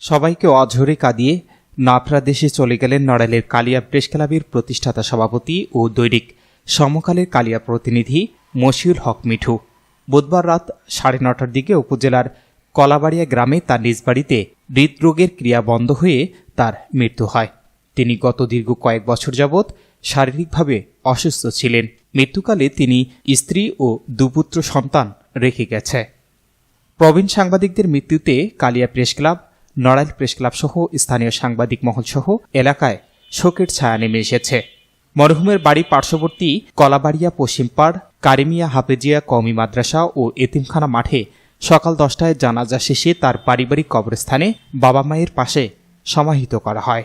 সবাইকে অঝরে কাঁদিয়ে নাফরা দেশে চলে গেলেন নড়াইলের কালিয়া প্রেস ক্লাবের প্রতিষ্ঠাতা সভাপতি ও দৈনিক সমকালের কালিয়া প্রতিনিধি মশিউল হক মিঠু। বুধবার রাত সাড়ে নটার দিকে উপজেলার কলাবাড়িয়া গ্রামে তার নিজ বাড়িতে হৃদরোগের ক্রিয়া বন্ধ হয়ে তার মৃত্যু হয়। তিনি গত দীর্ঘ কয়েক বছর যাবৎ শারীরিকভাবে অসুস্থ ছিলেন। মৃত্যুকালে তিনি স্ত্রী ও দুপুত্র সন্তান রেখে গেছে। প্রবীণ সাংবাদিকদের মৃত্যুতে Kalia press club Narail press club সহ স্থানীয় সাংবাদিক মহল সহ এলাকায় শোকের ছায়া নেমে এসেছে। মরহুমের বাড়ি পার্শ্ববর্তী কলাবাড়িয়া পশ্চিমপাড় কারিমিয়া হাফেজিয়া কওমি মাদ্রাসা ও এতিমখানা মাঠে সকাল দশটায় জানাজা শেষে তার পারিবারিক কবরস্থানে বাবা মায়ের পাশে সমাহিত করা হয়।